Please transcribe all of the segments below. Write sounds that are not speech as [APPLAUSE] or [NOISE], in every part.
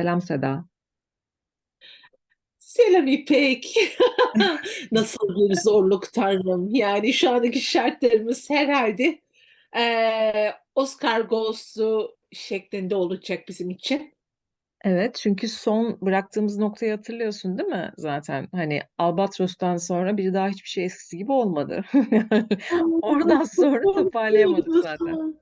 Selam Seda. Selam İpek. [LAUGHS] [LAUGHS] Nasıl bir zorluk tanrım. Yani şu andaki şartlarımız herhalde eee, Oscar Ghost'u şeklinde olacak bizim için. Evet, çünkü son bıraktığımız noktayı hatırlıyorsun değil mi zaten? Hani Albatros'tan sonra bir daha hiçbir şey eskisi gibi olmadı. [LAUGHS] Oradan sonra toparlayamadık zaten.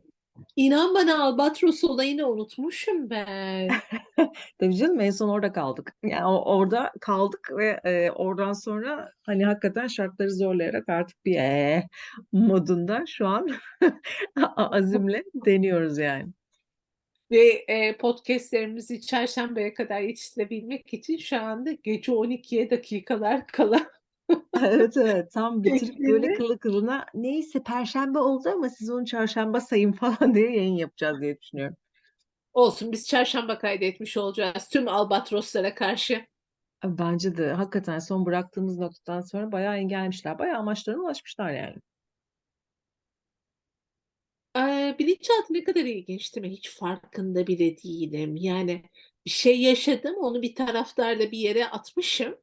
İnan bana Albatros olayını unutmuşum ben. [LAUGHS] Tabii canım en son orada kaldık. Yani orada kaldık ve e, oradan sonra hani hakikaten şartları zorlayarak artık bir ee modunda şu an [LAUGHS] azimle deniyoruz yani. Ve e, podcastlerimizi çarşambaya kadar yetiştirebilmek için şu anda gece 12'ye dakikalar kala Evet evet tam bitirip böyle şeklinde. kılı kılına neyse Perşembe oldu ama siz onu Çarşamba sayın [LAUGHS] falan diye yayın yapacağız diye düşünüyorum. Olsun biz çarşamba kaydetmiş olacağız tüm albatroslara karşı. Bence de hakikaten son bıraktığımız noktadan sonra bayağı iyi gelmişler. Bayağı amaçlarına ulaşmışlar yani. Eee, bilinçaltı ne kadar ilginç değil mi? Hiç farkında bile değilim. Yani bir şey yaşadım, onu bir taraftarla bir yere atmışım.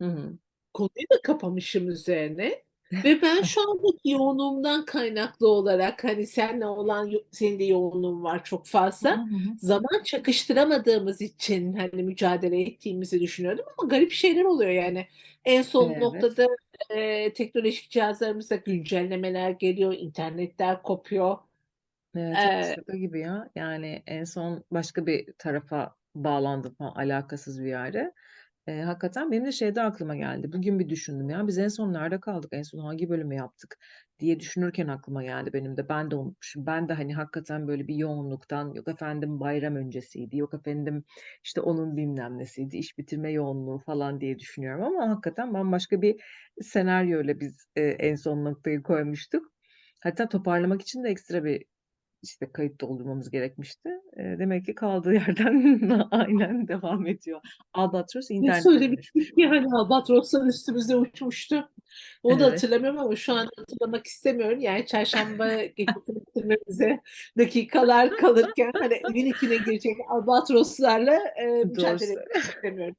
Hı hı. Konuyu da kapamışım üzerine [LAUGHS] ve ben şu andaki yoğunluğumdan kaynaklı olarak hani seninle olan senin de yoğunluğun var çok fazla. Zaman çakıştıramadığımız için hani mücadele ettiğimizi düşünüyordum ama garip şeyler oluyor yani. En son Evet. noktada, eee, teknolojik cihazlarımızda güncellemeler geliyor, internetler kopuyor. Evet, Eee şaka gibi ya. Yani en son başka bir tarafa bağlandım falan alakasız bir yere. Eee, hakikaten benim de şeyde aklıma geldi. Bugün bir düşündüm ya biz en son nerede kaldık? En son hangi bölümü yaptık diye düşünürken aklıma geldi benim de. Ben de unutmuşum. Ben de hani hakikaten böyle bir yoğunluktan yok efendim bayram öncesiydi. Yok efendim işte onun bilmem nesiydi. iş bitirme yoğunluğu falan diye düşünüyorum ama hakikaten bambaşka bir senaryoyla biz eee, en son noktayı koymuştuk. Hatta toparlamak için de ekstra bir işte kayıt doldurmamız gerekmişti. Eee, demek ki kaldığı yerden [LAUGHS] aynen devam ediyor. Albatros Ne internete dönüşmüş. söylemiştik ki hani albatroslar üstümüze uçmuştu. Da Evet. hatırlamıyorum ama şu an hatırlamak istemiyorum. Yani çarşamba gecesini bitirmemize dakikalar kalırken hani evin içine girecek albatroslarla, Doğru mücadele etmek istemiyorum.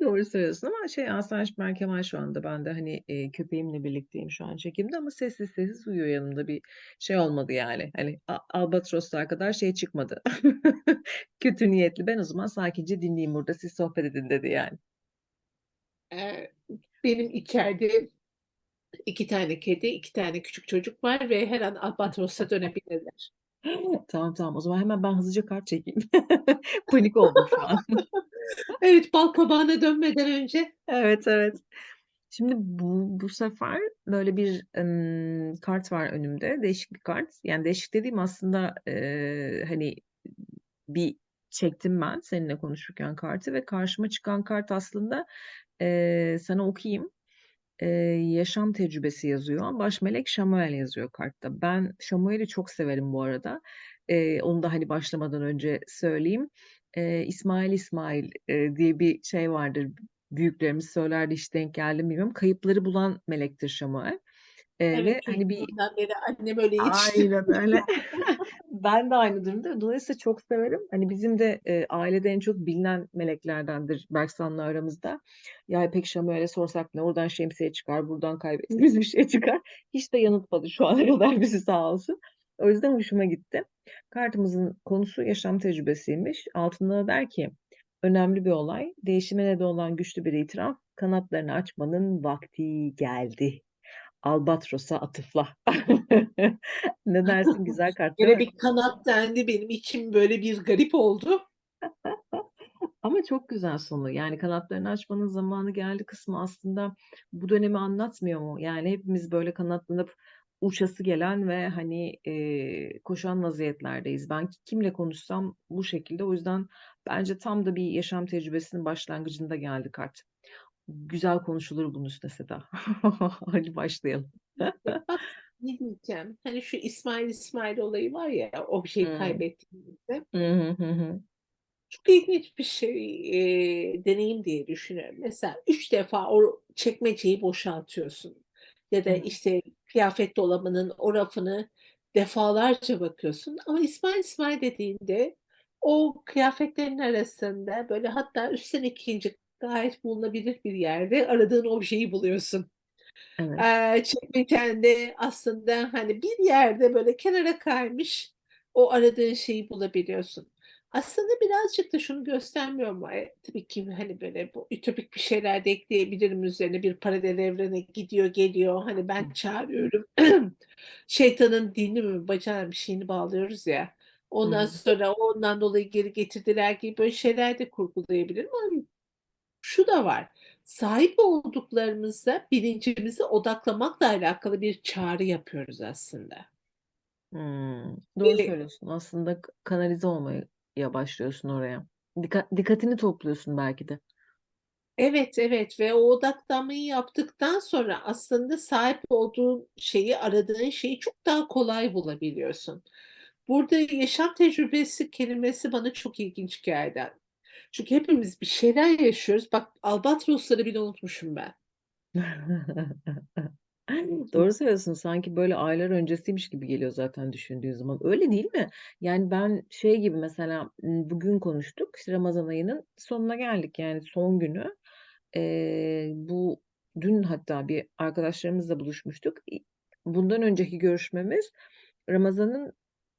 Doğru söylüyorsun ama şey Asayiş Ben Kemal şu anda. Ben de hani, eee, köpeğimle birlikteyim şu an çekimde ama sessiz sessiz uyuyor yanımda. Bir şey olmadı yani. Hani a albatroslar kadar şey çıkmadı. [LAUGHS] Kötü niyetli. Ben o zaman sakince dinleyeyim burada, siz sohbet edin dedi yani. Eee, benim içeride 2 tane kedi, 2 tane küçük çocuk var ve her an albatrosa dönebilirler. [LAUGHS] Tamam, tamam. O zaman hemen ben hızlıca kart çekeyim. [LAUGHS] Panik oldum şu an. Evet, balkabağına dönmeden önce. Evet, evet. Şimdi bu bu sefer böyle bir, ımm, kart var önümde. Değişik bir kart. Yani değişik dediğim aslında, eee, hani, bir çektim ben seninle konuşurken kartı ve karşıma çıkan kart aslında, eee, sana okuyayım. Eee, yaşam tecrübesi yazıyor. Baş melek Şamuel yazıyor kartta. Ben Şamuel'i çok severim bu arada. Eee, onu da, hani, başlamadan önce söyleyeyim. Eee, İsmail İsmail, eee, diye bir şey vardır. Büyüklerimiz söylerdi, hiç denk geldi mi bilmiyorum. Kayıpları bulan melektir Şamuel. Ve Evet, hani bir beri annem öyle yetiştirdi. Aynen öyle. [LAUGHS] [LAUGHS] Ben de aynı durumdayım. Dolayısıyla çok severim. Hani bizim de, eee, ailede en çok bilinen meleklerdendir Berksan'la aramızda. Ya İpek Şamuel'e sorsak ne oradan şemsiye çıkar, buradan kaybettiğimiz bir şey çıkar. Hiç de yanıltmadı şu ana kadar bizi sağ olsun. O yüzden hoşuma gitti. Kartımızın konusu yaşam tecrübesiymiş. Altında da der ki, önemli bir olay, değişime neden olan güçlü bir itiraf, kanatlarını açmanın vakti geldi. Albatros'a atıfla. [LAUGHS] Ne dersin? Güzel kart mi? bir kanat dendi, benim içim böyle bir garip oldu. [LAUGHS] Ama çok güzel sonu. Yani kanatlarını açmanın zamanı geldi kısmı aslında bu dönemi anlatmıyor mu? Yani hepimiz böyle kanatlanıp uçası gelen ve hani eee, koşan vaziyetlerdeyiz. Ben kimle konuşsam bu şekilde. O yüzden bence tam da bir yaşam tecrübesinin başlangıcında geldi kart. Güzel konuşulur bunun üstüne Seda. [LAUGHS] Hadi başlayalım. [LAUGHS] Ne diyeceğim, hani şu İsmail İsmail olayı var ya, kaybettiğimizde. Hı hı, hı hı. Çok ilginç bir şey, eee, deneyim diye düşünüyorum. Mesela 3 defa o çekmeceyi boşaltıyorsun ya da, işte, kıyafet dolabının o rafını defalarca bakıyorsun ama İsmail İsmail dediğinde O kıyafetlerin arasında, böyle, hatta üstten 2'nci gayet bulunabilir bir yerde aradığın objeyi buluyorsun. Evet. Çekmecende aslında, hani, bir yerde, böyle, kenara kaymış o aradığın şeyi bulabiliyorsun. Aslında birazcık da şunu göstermiyor mu? Eee, tabii ki, hani, böyle, bu ütopik bir şeyler de ekleyebilirim üzerine. Bir paralel evrene gidiyor, geliyor. Hani, ben çağırıyorum. [CLEARS THROAT] Şeytanın dilini mi, bacağına bir şeyini bağlıyoruz ya. Ondan Hıı. sonra ondan dolayı geri getirdiler gibi böyle şeyler de kurgulayabilirim ama şu da var, sahip olduklarımıza bilincimizi odaklamakla alakalı bir çağrı yapıyoruz aslında. Hımm. Doğru Eee söylüyorsun. Aslında kanalize olmaya başlıyorsun oraya. Dikkat dikkatini topluyorsun belki de. Evet, evet ve o odaklanmayı yaptıktan sonra aslında sahip olduğun şeyi, aradığın şeyi çok daha kolay bulabiliyorsun. Burada yaşam tecrübesi kelimesi bana çok ilginç geldi. Çünkü hepimiz bir şeyler yaşıyoruz. Bak, albatrosları bile unutmuşum ben. [LAUGHS] Doğru söylüyorsun. Sanki böyle aylar öncesiymiş gibi geliyor zaten düşündüğün zaman. Öyle değil mi? Yani ben şey gibi mesela, bugün konuştuk, işte, ramazan ayının sonuna geldik, yani son günü. Eee, bu dün hatta bir arkadaşlarımızla buluşmuştuk. Bundan önceki görüşmemiz Ramazan'ın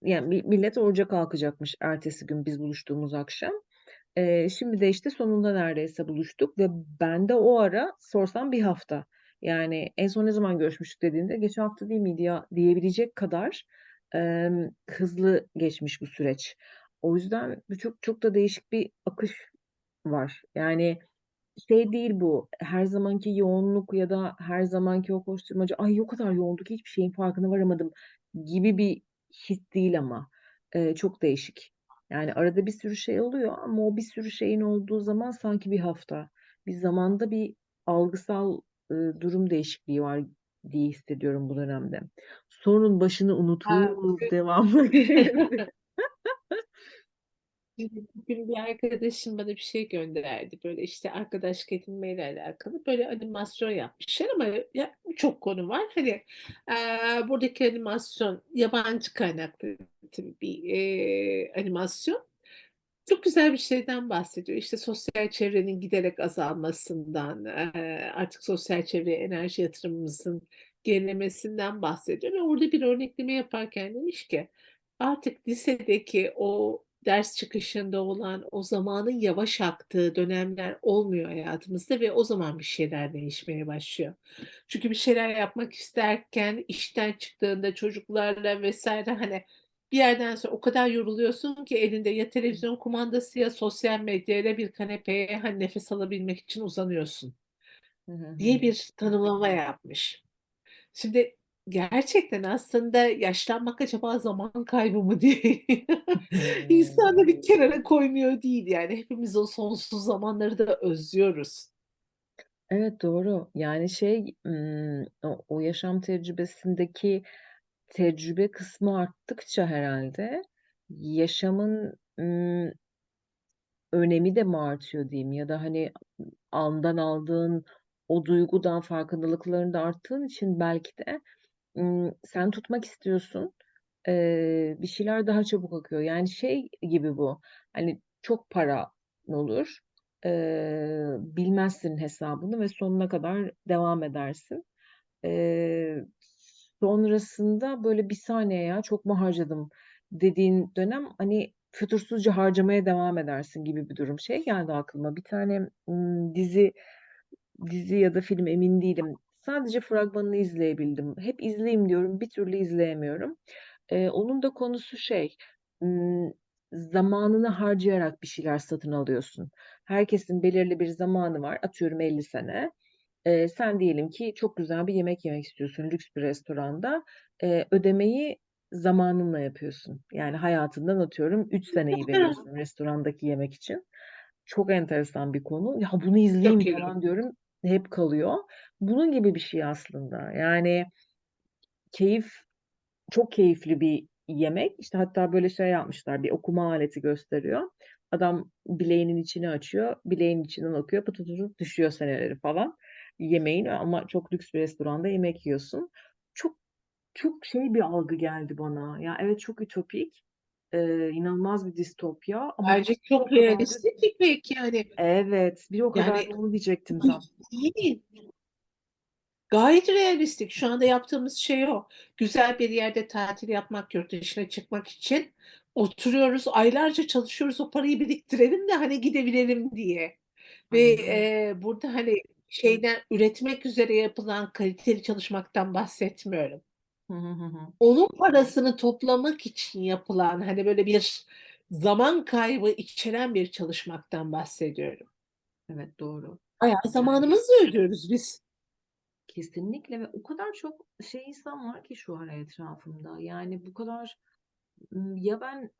yani mi millet oruca kalkacakmış ertesi gün biz buluştuğumuz akşam. Eee, şimdi de, işte, sonunda neredeyse buluştuk ve bende o ara sorsan 1 hafta. Yani en son ne zaman görüşmüştük dediğinde geçen hafta değil miydi ya diyebilecek kadar, emm, hızlı geçmiş bu süreç. O yüzden çok çok da değişik bir akış var. Yani şey değil bu, her zamanki yoğunluk ya da her zamanki o koşturmaca, "Ay, o kadar yoğundu ki hiçbir şeyin farkına varamadım." gibi bir his değil ama. Eee, çok değişik. Yani arada bir sürü şey oluyor ama o bir sürü şeyin olduğu zaman sanki 1 hafta. Bir zamanda bir algısal, ııı, durum değişikliği var diye hissediyorum bu dönemde. Sorunun başını Ha, unutup [LAUGHS] bugün bir arkadaşım bana bir şey gönderdi. Böyle, işte, arkadaşlık edinmeyle alakalı. Böyle animasyon yapmışlar ama ya birçok konu var. Hani, eee, buradaki animasyon yabancı kaynaklı bir, eee, animasyon. Çok güzel bir şeyden bahsediyor. İşte, sosyal çevrenin giderek azalmasından, artık sosyal çevreye enerji yatırımımızın gerilemesinden bahsediyor ve orada bir örnekleme yaparken demiş ki, artık lisedeki o ders çıkışında olan, o zamanın yavaş aktığı dönemler olmuyor hayatımızda ve o zaman bir şeyler değişmeye başlıyor. Çünkü bir şeyler yapmak isterken işten çıktığında çocuklarla vs. hani, bir yerden sonra o kadar yoruluyorsun ki elinde ya televizyon kumandası ya sosyal medya ya da bir kanepeye, hani, nefes alabilmek için uzanıyorsun diye bir tanımlama yapmış. Şimdi gerçekten aslında yaşlanmak acaba zaman kaybı mı diye [LAUGHS] insanı bir [LAUGHS] kenara koymuyor değil, yani hepimiz o sonsuz zamanları da özlüyoruz. Evet, doğru. Yani şey, o yaşam tecrübesindeki tecrübe kısmı arttıkça herhâlde yaşamın, önemi de mi artıyor diyeyim ya da, hani, andan aldığın o duygudan farkındalıkların da arttığın için belki de, sen tutmak istiyorsun. Bir şeyler daha çabuk akıyor. Yani şey gibi bu, hani, çok paran olur, bilmezsin hesabını ve sonuna kadar devam edersin. Sonrasında böyle, "Bir saniye ya, çok mu harcadım?" dediğin dönem, hani, fütursuzca harcamaya devam edersin gibi bir durum. Şey geldi aklıma, bir tane, dizi dizi ya da film emin değilim. Sadece fragmanını izleyebildim. Hep izleyeyim diyorum, bir türlü izleyemiyorum. Eee, onun da konusu şey, zamanını harcayarak bir şeyler satın alıyorsun. Herkesin belirli bir zamanı var, atıyorum 50 sene. Eee, sen diyelim ki çok güzel bir yemek yemek istiyorsun lüks bir restoranda. Eee, ödemeyi zamanınla yapıyorsun. Yani hayatından atıyorum 3 seneyi [LAUGHS] veriyorsun restorandaki yemek için. Çok enteresan bir konu. "Ya, bunu izleyeyim." Çok iyi. falan diyorum, hep kalıyor. Bunun gibi bir şey aslında. Yani keyif çok keyifli bir yemek. İşte, hatta böyle şey yapmışlar, bir okuma aleti gösteriyor. Adam bileğinin içini açıyor, bileğinin içinden okuyor, pıtı tı tut düşüyor seneleri falan yemeğin ama çok lüks bir restoranda yemek yiyorsun. Çok çok şey bir algı geldi bana. Ya, evet, çok ütopik Eee, inanılmaz bir distopya ama Bence bir o çok kadar da realistik bir pek yani. Evet, bir o kadar Yani da onu diyecektim tam. Değil. Gayet realistik. Şu anda yaptığımız şey o. Güzel bir yerde tatil yapmak, yurt dışına çıkmak için oturuyoruz, aylarca çalışıyoruz, o parayı biriktirelim de, hani, gidebilelim diye ve, Aynen eee, burada, hani, şeyden üretmek üzere yapılan kaliteli çalışmaktan bahsetmiyorum. Hı hı, hı hı. Onun parasını toplamak için yapılan, hani, böyle bir zaman kaybı içeren bir çalışmaktan bahsediyorum. Evet, doğru. Bayağı zamanımızı ödüyoruz biz. Kesinlikle ve o kadar çok şey insan var ki şu ara etrafımda. Yani bu kadar, ya ben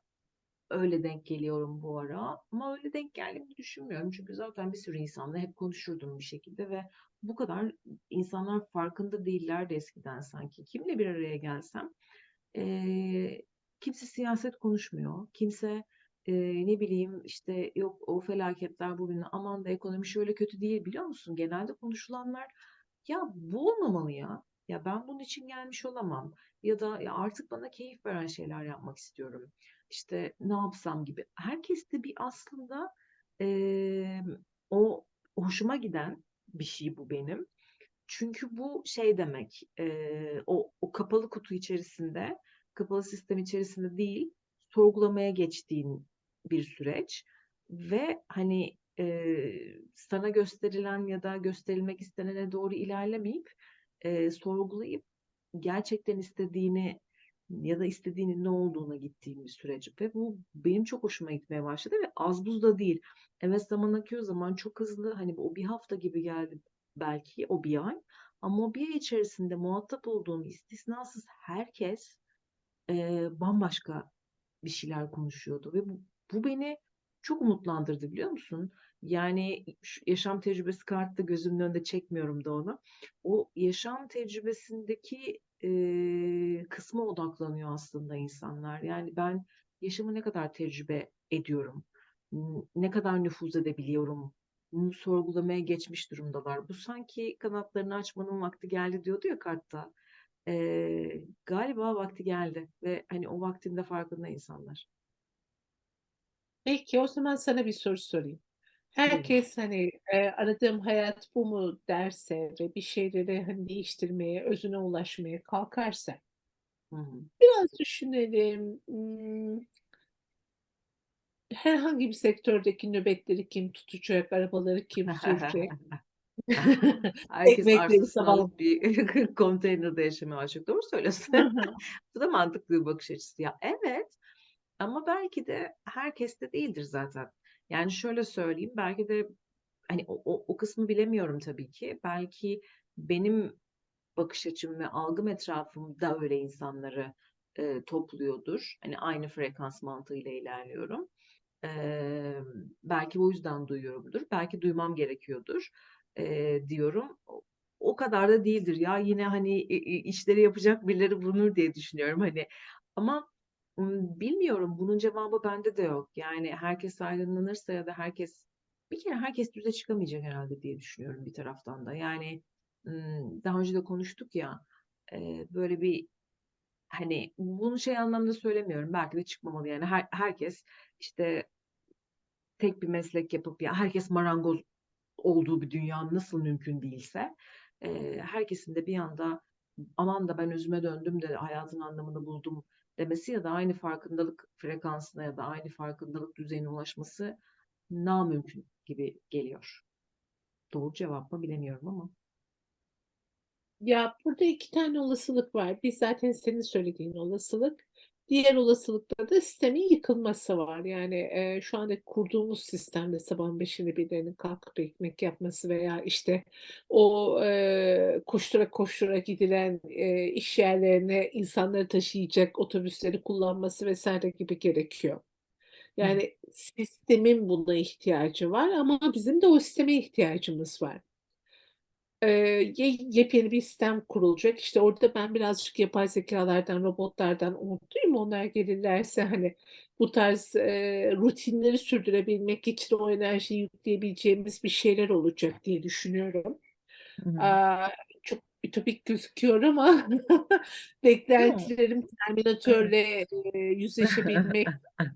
öyle denk geliyorum bu ara ama öyle denk geldiğimi düşünmüyorum. Çünkü zaten bir sürü insanla hep konuşurdum bir şekilde ve bu kadar insanlar farkında değillerdi eskiden sanki. Kimle bir araya gelsem, eee, kimse siyaset konuşmuyor. Kimse, eee, ne bileyim, işte, yok o felaketler bugün, aman da ekonomi şöyle kötü değil, biliyor musun? Genelde konuşulanlar, ya bu olmamalı ya, ya ben bunun için gelmiş olamam ya da ya artık bana keyif veren şeyler yapmak istiyorum. İşte, ne yapsam gibi. Herkeste bir aslında, emm, o hoşuma giden bir şey bu benim. Çünkü bu şey demek, eee, o o kapalı kutu içerisinde, kapalı sistem içerisinde değil, sorgulamaya geçtiğin bir süreç ve, hani, eee, sana gösterilen ya da gösterilmek istenene doğru ilerlemeyip, eee, sorgulayıp gerçekten istediğini ya da istediğinin ne olduğuna gittiğin bir süreç ve bu benim çok hoşuma gitmeye başladı ve az buz da değil. Evet, zaman akıyor, zaman çok hızlı. Hani, o 1 hafta gibi geldi belki, o 1 ay ama o 1 ay içerisinde muhatap olduğum istisnasız herkes, eee, bambaşka bir şeyler konuşuyordu ve bu bu beni çok umutlandırdı, biliyor musun? Yani, yaşam tecrübesi kartı gözümün önünde çekmiyorum da onu. O yaşam tecrübesindeki, eee, kısma odaklanıyor aslında insanlar. Yani, ben yaşamı ne kadar tecrübe ediyorum, ne kadar nüfuz edebiliyorum, bunu sorgulamaya geçmiş durumdalar. Bu sanki kanatlarını açmanın vakti geldi diyordu ya kartta. Eee, galiba vakti geldi ve, hani, o vaktin de farkında insanlar. Peki, o zaman sana bir soru sorayım. Herkes, hani, eee, "Aradığım hayat bu mu?" derse ve bir şeyleri, hani, değiştirmeye, özüne ulaşmaya kalkarsa Hı hı. biraz düşünelim. Herhangi bir sektördeki nöbetleri kim tutacak, arabaları kim sürecek? [LAUGHS] [LAUGHS] Herkes Ekmekleri sabah bir [LAUGHS] konteynerde yaşamaya başlayacak. Doğru söylüyorsun. Bu da mantıklı bir bakış açısı. Ya, evet ama belki de herkeste değildir zaten. Yani, şöyle söyleyeyim, belki de, hani, o o o kısmı bilemiyorum tabii ki. Belki benim bakış açım ve algım etrafımda öyle insanları, eee, topluyordur. Hani, aynı frekans mantığıyla ilerliyorum. Emm, belki o yüzden duyuyorumdur. Belki duymam gerekiyordur, eee, diyorum. O kadar da değildir ya. Yine, hani, işleri yapacak birileri bulunur diye düşünüyorum, hani. Ama, bilmiyorum, bunun cevabı bende de yok. Yani, herkes aydınlanırsa ya da herkes bir kere herkes düze çıkamayacak herhâlde diye düşünüyorum bir taraftan da. Yani, daha önce de konuştuk ya, böyle bir, hani, bunu şey anlamda söylemiyorum, belki de çıkmamalı yani. Her herkes, işte tek bir meslek yapıp ya herkes marangoz olduğu bir dünya nasıl mümkün değilse, herkesin de bir anda "Aman da ben özüme döndüm de hayatın anlamını buldum." Demesi ya da aynı farkındalık frekansına ya da aynı farkındalık düzeyine ulaşması namümkün gibi geliyor. Doğru cevap mı bilemiyorum ama. Ya, burada 2 tane olasılık var. Bir zaten senin söylediğin olasılık. Diğer olasılıkta da sistemin yıkılması var. Yani, eee, şu anda kurduğumuz sistemde sabahın 5'inde birilerinin kalkıp ekmek yapması veya, işte, o, eee, koştura koştura gidilen, eee, iş yerlerine insanları taşıyacak otobüsleri kullanması vs. gibi gerekiyor. Yani, sistemin buna ihtiyacı var ama bizim de o sisteme ihtiyacımız var. Ye yepyeni bir sistem kurulacak. İşte, orada ben birazcık yapay zekâlardan, robotlardan umutluyum. Onlar gelirlerse, hani, bu tarz, eee, rutinleri sürdürebilmek için o enerjiyi yükleyebileceğimiz bir şeyler olacak diye düşünüyorum. Hı. Aaa, çok ütopik gözüküyor ama [LAUGHS] beklentilerim Evet. Terminator'le, eee, yüzleşebilmek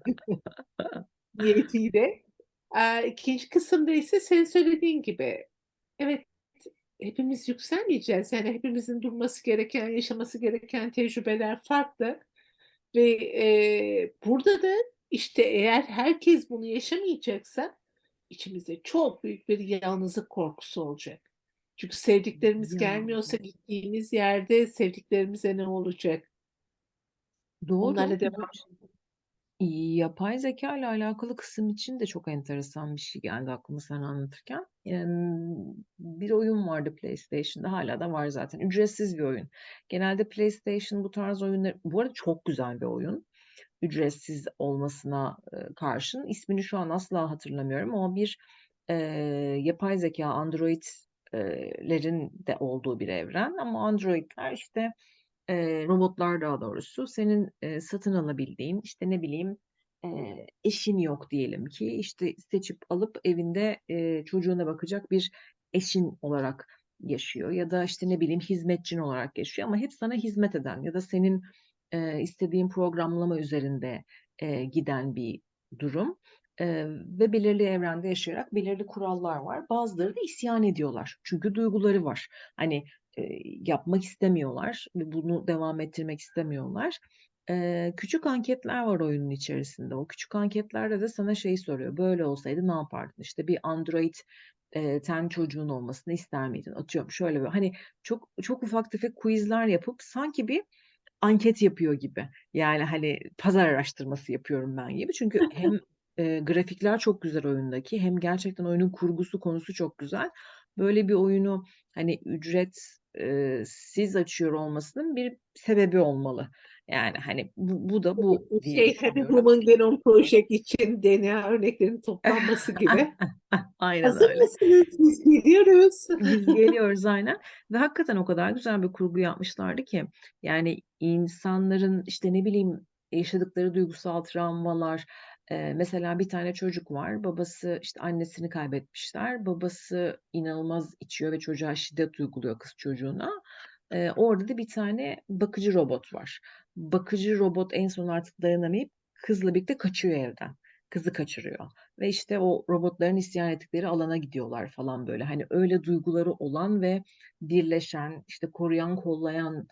[LAUGHS] niyetiyle. Aaa, 2'nci kısımda ise senin söylediğin gibi, evet, hepimiz yükselmeyeceğiz. Yani hepimizin durması gereken, yaşaması gereken tecrübeler farklı ve, eee, burada da, işte, eğer herkes bunu yaşamayacaksa içimizde çok büyük bir yalnızlık korkusu olacak. Çünkü sevdiklerimiz Ya. gelmiyorsa gittiğimiz yerde sevdiklerimize ne olacak? Doğru. Onlarla devam ş yapay zekâyla alakalı kısım için de çok enteresan bir şey geldi aklıma sen anlatırken. Bir oyun vardı PlayStation'da, hâlâ da var zaten. Ücretsiz bir oyun. Genelde PlayStation bu tarz oyunları Bu arada çok güzel bir oyun. Ücretsiz olmasına, karşın. İsmini şu an asla hatırlamıyorum ama bir, eee, yapay zekâ, android eee, de olduğu bir evren ama android'ler, işte, eee, robotlar daha doğrusu senin, eee, satın alabildiğin, işte, ne bileyim, eee, eşin yok diyelim ki, işte, seçip alıp evinde, eee, çocuğuna bakacak bir eşin olarak yaşıyor ya da, işte, ne bileyim, hizmetçin olarak yaşıyor ama hep sana hizmet eden ya da senin, eee, istediğin programlama üzerinde, eee, giden bir durum, eee, ve belirli evrende yaşayarak belirli kurallar var. Bazıları da isyan ediyorlar. Çünkü duyguları var. Hani, eee, yapmak istemiyorlar ve bunu devam ettirmek istemiyorlar. Eee, küçük anketler var oyunun içerisinde. O küçük anketlerde de sana şeyi soruyor, "Böyle olsaydı ne yapardın?" İşte, "Bir Android, ten çocuğun olmasını ister miydin?" Atıyorum, şöyle böyle. Hani, çok çok ufak tefek quiz'ler yapıp sanki bir anket yapıyor gibi. Yani, hani, pazar araştırması yapıyorum ben gibi. Çünkü [LAUGHS] hem, eee, grafikler çok güzel oyundaki hem gerçekten oyunun kurgusu, konusu çok güzel. Böyle bir oyunu, hani, ücret eee, siz açıyor olmasının bir sebebi olmalı. Yani, hani, bu bu da bu diye Şey, hani, düşünüyorum. Human Genome Project için DNA örneklerinin toplanması [LAUGHS] gibi. [LAUGHS] Aynen "Hazır öyle. mısınız? Biz geliyoruz." Biz [LAUGHS] geliyoruz, aynen ve hakikaten o kadar güzel bir kurgu yapmışlardı ki, yani, insanların, işte, ne bileyim, yaşadıkları duygusal travmalar, eee, mesela bir tane çocuk var, babası, işte, annesini kaybetmişler. Babası inanılmaz içiyor ve çocuğa şiddet uyguluyor kız çocuğuna. Eee, orada da bir tane bakıcı robot var. Bakıcı robot en son artık dayanamayıp kızla birlikte kaçıyor evden. Kızı kaçırıyor ve, işte, o robotların isyan ettikleri alana gidiyorlar falan böyle. Hani, öyle duyguları olan ve birleşen, işte, koruyan, kollayan,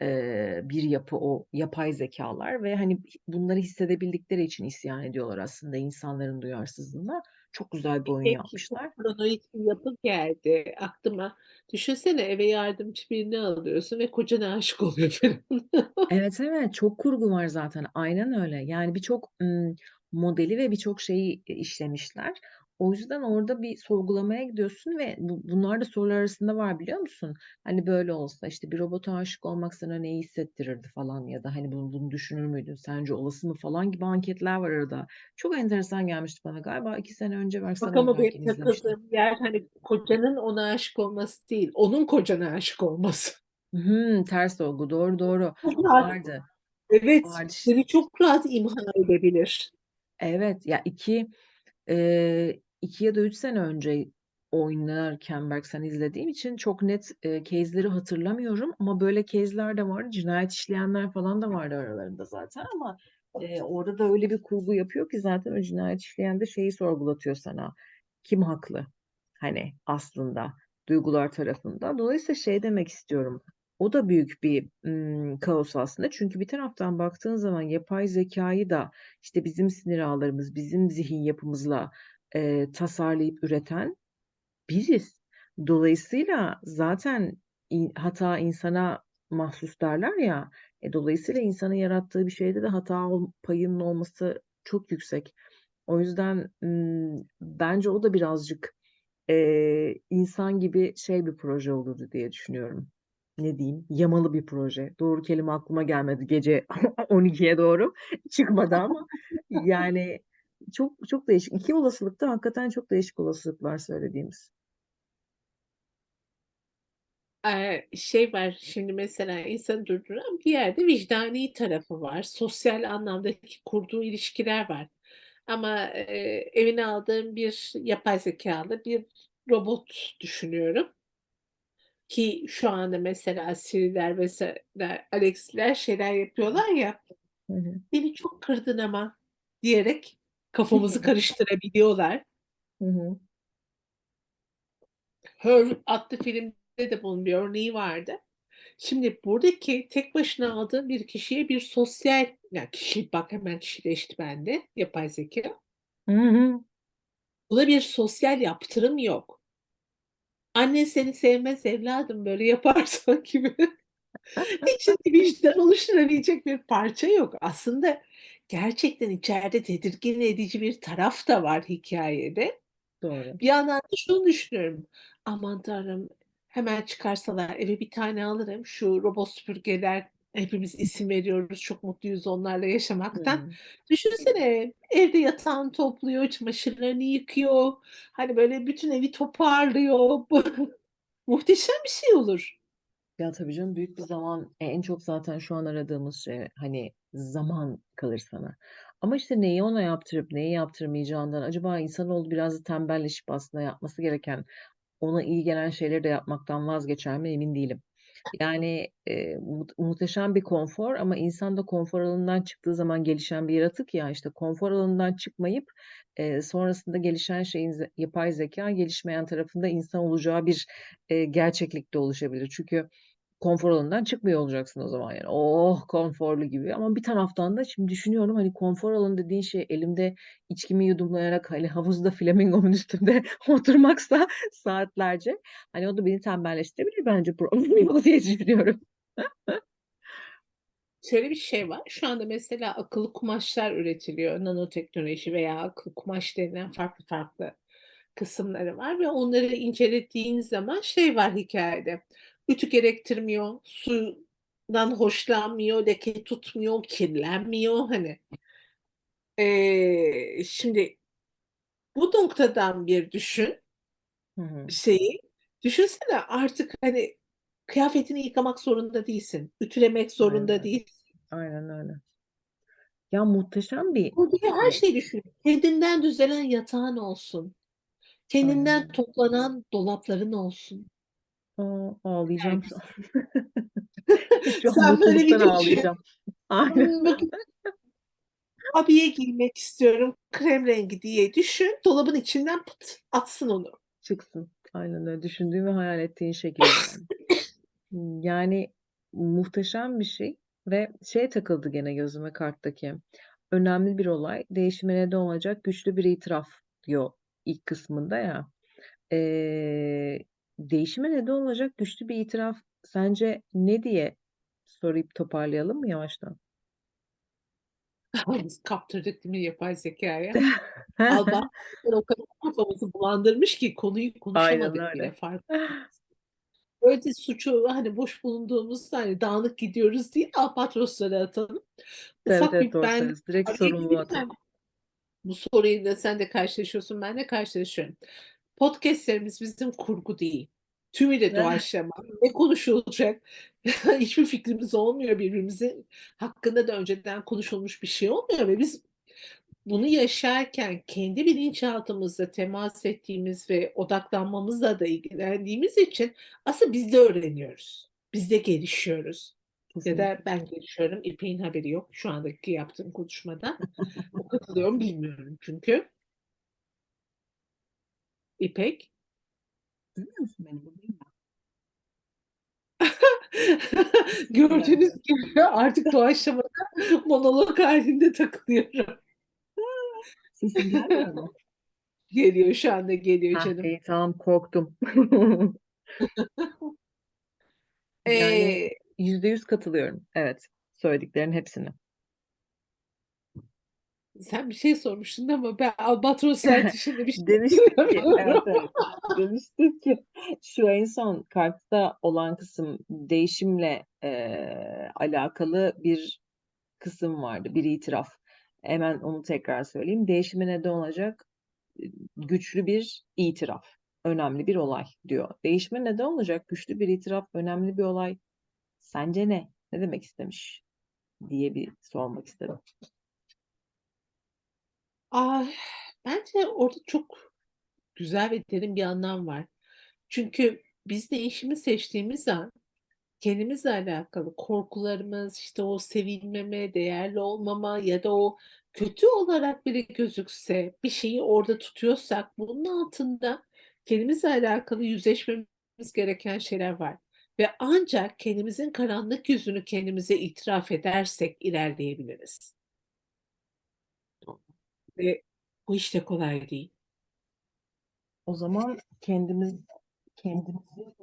eee, bir yapı o yapay zekâlar ve, hani, bunları hissedebildikleri için isyan ediyorlar aslında insanların duyarsızlığına. Çok güzel bir oyun Peki, yapmışlar. paranoid bir yapı geldi aklıma. Düşünsene, eve yardımcı birini alıyorsun ve kocana aşık oluyor falan. Evet, [LAUGHS] evet, çok kurgu var zaten. Aynen öyle. Yani birçok, modeli ve birçok şeyi, eee, işlemişler. O yüzden orada bir sorgulamaya gidiyorsun ve bu bunlar da sorular arasında var, biliyor musun? Hani, böyle olsa, işte, bir robota aşık olmak sana neyi hissettirirdi falan ya da, hani, bunu bunu düşünür müydün, sence olası mı falan gibi anketler var arada. Çok enteresan gelmişti bana. Galiba 2 sene önce Bak Barcelona ama benim izlemiştim. takıldığım yer, hani, kocanın ona aşık olması değil, onun kocana aşık olması. Hımm, ters olgu. Doğru, doğru. Çok rahat Vardı. Evet, Vardı. Seni çok rahat imha edebilir. Evet, ya 2 eee, 2 ya da 3 sene önce oynarken belki sen izlediğin için çok net, eee, case'leri hatırlamıyorum ama böyle case'ler de vardı. Cinayet işleyenler falan da vardı aralarında zaten ama, eee, orada da öyle bir kurgu yapıyor ki zaten o cinayet işleyen de şeyi sorgulatıyor sana: Kim haklı, hani, aslında duygular tarafında? Dolayısıyla şey demek istiyorum, o da büyük bir, ımm, kaos aslında. Çünkü bir taraftan baktığın zaman yapay zekâyı da, işte, bizim sinir ağlarımız, bizim zihin yapımızla, eee, tasarlayıp üreten biziz. Dolayısıyla zaten in hata insana mahsus derler ya, e, dolayısıyla insanın yarattığı bir şeyde de hata payının olması çok yüksek. O yüzden, bence o da birazcık, eee, insan gibi şey bir proje olurdu diye düşünüyorum. Ne diyeyim, yamalı bir proje. Doğru kelime aklıma gelmedi gece [LAUGHS] 12'ye doğru çıkmadı ama [LAUGHS] yani çok çok değişik. 2 olasılık da hakikaten çok değişik olasılıklar söylediğimiz. Şey var, şimdi mesela insanı durduran bir yerde vicdani tarafı var. Sosyal anlamdaki kurduğu ilişkiler var. Ama, eee, evine aldığım bir yapay zekâlı bir robot düşünüyorum. Ki şu anda mesela Siri'ler vs. Alexa'ler şeyler yapıyorlar ya, Hı hı. "Beni çok kırdın ama." diyerek kafamızı [LAUGHS] karıştırabiliyorlar. Hı hı. Her adlı filmde de bunun bir örneği vardı. Şimdi buradaki tek başına aldığın bir kişiye bir sosyal ya kişi bak hemen kişileşti bende yapay zekâ. Hı hı. Buna bir sosyal yaptırım yok. Annen seni sevmez evladım böyle yaparsan [LAUGHS] gibi. [LAUGHS] İçinde vicdan oluşturabilecek bir parça yok. Aslında gerçekten içeride tedirgin edici bir taraf da var hikâyede. Doğru. Bir yandan da şunu düşünüyorum, "Aman Tanrım, hemen çıkarsalar eve bir tane alırım. Şu robot süpürgeler hepimiz isim veriyoruz, çok mutluyuz onlarla yaşamaktan." Hıı. Düşünsene, evde yatağını topluyor, çamaşırlarını yıkıyor, hani, böyle bütün evi toparlıyor. [LAUGHS] Muhteşem bir şey olur. Ya, tabii canım, büyük bir zaman e en çok zaten şu an aradığımız şey, hani, zaman kalır sana. Ama, işte, neyi ona yaptırıp neyi yaptırmayacağından acaba insanoğlu biraz da tembelleşip aslında yapması gereken, ona iyi gelen şeyleri de yapmaktan vazgeçer mi emin değilim. Yani, eee, mut muhteşem bir konfor ama insan da konfor alanından çıktığı zaman gelişen bir yaratık ya, işte, konfor alanından çıkmayıp, eee, sonrasında gelişen şeyin ze yapay zekâ gelişmeyen tarafında insan olacağı bir, eee, gerçeklik de oluşabilir. Çünkü konfor alanından çıkmıyor olacaksın o zaman yani. Oh, konforlu gibi ama bir taraftan da şimdi düşünüyorum, hani, konfor alanı dediğin şey elimde içkimi yudumlayarak, hani, havuzda flamingonun üstünde [LAUGHS] oturmaksa saatlerce, hani, o da beni tembelleştirebilir bence problem [LAUGHS] yok diye düşünüyorum. Şöyle bir şey var, şu anda mesela akıllı kumaşlar üretiliyor. Nanoteknoloji veya akıllı kumaş denilen farklı farklı kısımları var ve onları incelediğin zaman şey var hikâyede, ütü gerektirmiyor, sudan hoşlanmıyor, leke tutmuyor, kirlenmiyor, hani. Eee, şimdi bu noktadan bir düşün Hı hı. şeyi, düşünsene artık, hani, kıyafetini yıkamak zorunda değilsin, ütülemek Aynen zorunda öyle. değilsin. Aynen öyle. Ya, muhteşem bir Buradaki her şey. şeyi düşün. Kendinden düzelen yatağın olsun. Aynen Kendinden öyle. toplanan dolapların olsun. A! Ağlayacağım şu an. Şu an [LAUGHS] Sen böyle mutluluktan bir düşün. ağlayacağım. Aynen. Bugün abiye giymek istiyorum, krem rengi diye düşün, dolabın içinden pıt atsın onu. Çıksın. Aynen öyle. Düşündüğün ve hayal ettiğin şekilde yani. [LAUGHS] Yani, muhteşem bir şey ve şey takıldı gene gözüme karttaki, önemli bir olay, değişime neden olacak güçlü bir itiraf diyor ilk kısmında ya. Eee, değişime neden olacak güçlü bir itiraf sence ne diye soruyu toparlayalım mı yavaştan? Biz kaptırdık değil mi yapay zekâya? [LAUGHS] Allah o kadar kafamızı bulandırmış ki konuyu Aynen konuşamadık bile farkında mısın? Böylece suçu, hani, boş bulunduğumuzda, hani, dağınık gidiyoruz değil, albatroslara atalım. Evet, Ufak evet, bir ben. Direkt gireyim atalım. Bu soruyla sen de karşılaşıyorsun, ben de karşılaşıyorum. Podcast'lerimiz bizim kurgu değil. Tümüyle doğaçlama. Ne konuşulacak [LAUGHS] hiçbir fikrimiz olmuyor. Birbirimizin hakkında da önceden konuşulmuş bir şey olmuyor ve biz bunu yaşarken kendi bilinçaltımızla temas ettiğimiz ve odaklanmamızla da ilgilendiğimiz için aslında biz de öğreniyoruz. Biz de gelişiyoruz ya da ben gelişiyorum. İpek'in haberi yok şu andaki yaptığım konuşmadan. [LAUGHS] O katılıyor mu bilmiyorum çünkü. İpek? Duymuyor musun beni? Buradayım [LAUGHS] ben. Gördüğünüz gibi artık doğaçlamada monolog hâlinde takılıyorum. Gelmiyor mu? [LAUGHS] Geliyor, şu anda geliyor Hah, canım. iyi, tamam, korktum. [LAUGHS] Yani Eee %100 katılıyorum. Evet, söylediklerinin hepsine. Sen bir şey sormuştun ama ben albatroslar [LAUGHS] dışında bir şey Demiştim ki Evet, evet. Demiştim ki şu en son kartta olan kısım değişimle, eee, alakalı bir kısım vardı, bir itiraf. Hemen onu tekrar söyleyeyim. Değişime neden olacak, güçlü bir itiraf, önemli bir olay diyor. Değişime neden olacak güçlü bir itiraf, önemli bir olay sence ne? Ne demek istemiş diye bir sormak istedim. Ah, bence orada çok güzel ve derin bir anlam var. Çünkü biz değişimi seçtiğimiz an kendimizle alakalı korkularımız, işte o sevilmeme, değerli olmama ya da o kötü olarak bile gözükse bir şeyi orada tutuyorsak bunun altında kendimizle alakalı yüzleşmemiz gereken şeyler var ve ancak kendimizin karanlık yüzünü kendimize itiraf edersek ilerleyebiliriz. Ve bu de kolay değil. O zaman kendimiz kendimizin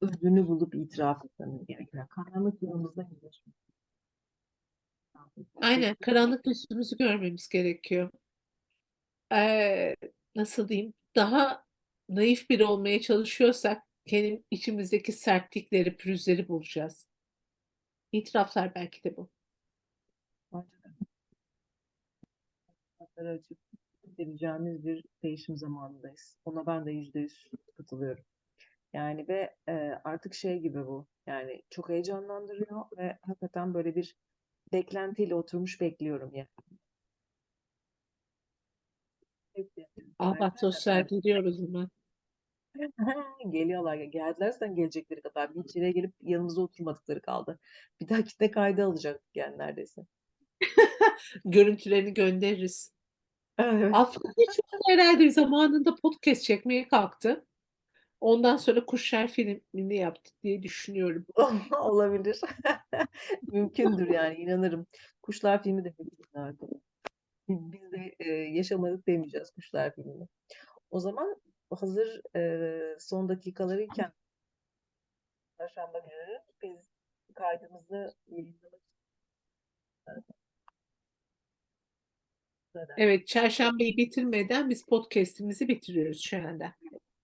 özünü bulup itiraf etmemiz gerekiyor. Karanlık yanımızda yüzleşmek. Aynen, karanlık yüzümüzü görmemiz gerekiyor. Eee, nasıl diyeyim, daha naif biri olmaya çalışıyorsak kendi içimizdeki sertlikleri, pürüzleri bulacağız. İtiraflar belki de bu. Bence de. Kapıları açıp vereceğimiz bir değişim zamanındayız. Ona ben de yüzde yüz katılıyorum. Yani ve e, artık şey gibi bu. Yani çok heyecanlandırıyor ve hakikaten böyle bir beklentiyle oturmuş bekliyorum yani. Albatoslar geliyor o zaman. Geliyorlar. Geldiler zaten gelecekleri kadar. Bir içeriye gelip yanımıza oturmadıkları kaldı. Bir dahaki de kayda alacaktık yani neredeyse. [LAUGHS] Görüntülerini göndeririz. Evet. Aslında hiç herhalde zamanında podcast çekmeye kalktı. Ondan sonra Kuşlar filmini yaptı diye düşünüyorum. [LAUGHS] Olabilir. [LAUGHS] Mümkündür yani inanırım. Kuşlar filmi de mümkün artık. Biz de e, yaşamadık demeyeceğiz Kuşlar filmini. O zaman hazır e, son dakikalarıyken Çarşamba günü biz kaydımızı yayınlamak. Evet, çarşambayı bitirmeden biz podcast'imizi bitiriyoruz şu anda.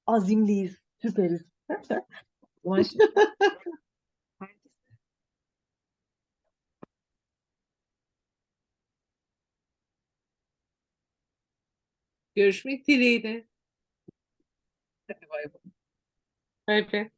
Azimliyiz, süperiz. [LAUGHS] Görüşmek dileğiyle. Hadi bay bay. Bay bay.